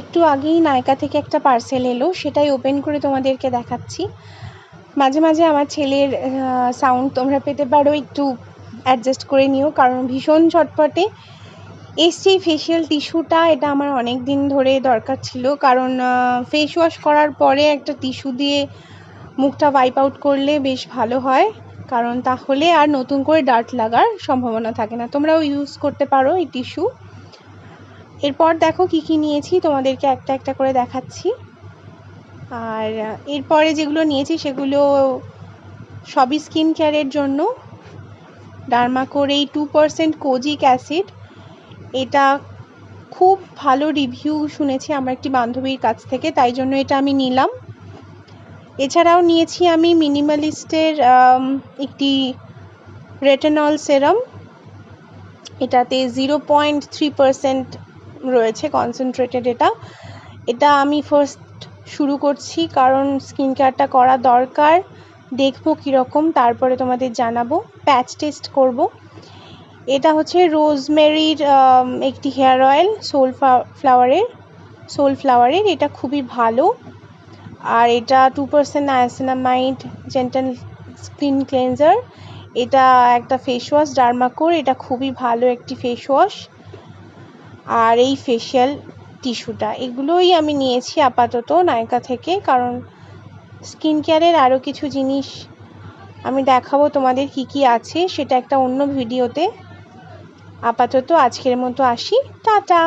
একটু আগেই নায়কা থেকে একটা পার্সেল এলো, সেটাই ওপেন করে তোমাদেরকে দেখাচ্ছি। মাঝে মাঝে আমার ছেলের সাউন্ড তোমরা পেতে পারো, একটু অ্যাডজাস্ট করে নিও, কারণ ভীষণ ছটপটে। এসছি ফেশিয়াল টিস্যুটা এটা আমার অনেক দিন ধরে দরকার ছিল, কারণ ফেস ওয়াশ করার পরে একটা টিস্যু দিয়ে মুখটা ওয়াইপ আউট করলে বেশ ভালো হয়, কারণ তাহলে আর নতুন করে ডার্ট লাগার সম্ভাবনা থাকে না। তোমরাও ইউজ করতে পারো এই টিস্যু এরপর দেখো কি কি নিয়েছি, তোমাদেরকে একটা একটা করে দেখাচ্ছি। আর এরপরে যেগুলো নিয়েছি সেগুলো সবই স্কিন কেয়ারের জন্য। ডার্মাকোর এই টু পারসেন্ট কোজিক অ্যাসিড এটা খুব ভালো রিভিউ শুনেছি আমার একটি বান্ধবীর কাছ থেকে, তাই জন্য এটা আমি নিলাম। এছাড়াও নিয়েছি আমি মিনিমালিস্টের একটি রেটেনল সেরাম এটাতে জিরো পয়েন্ট থ্রি পারসেন্ট রয়েছে কনসেন্ট্রেটেড এটা। এটা আমি ফার্স্ট শুরু করছি কারণ স্কিন কেয়ারটা করা দরকার। দেখব কীরকম, তারপরে তোমাদের জানাব। প্যাচ টেস্ট করব। এটা হচ্ছে রোজমেরির একটি হেয়ার অয়েল সোল ফ্লাওয়ারের সোল ফ্লাওয়ারের এটা খুবই ভালো। আর এটা two percent niacinamide gentle skin cleanser এটা একটা ফেস ওয়াশ ডার্মাকোর এটা খুবই ভালো একটি ফেস ওয়াশ আর এই ফেশিয়াল টিস্যুটা এগুলোই আমি নিয়েছি আপাতত নায়কা থেকে, কারণ স্কিন কেয়ারের আরও কিছু জিনিস আমি দেখাবো তোমাদের কি কি আছে, সেটা একটা অন্য ভিডিওতে আপাতত আজকের মতো আসি, টাটা!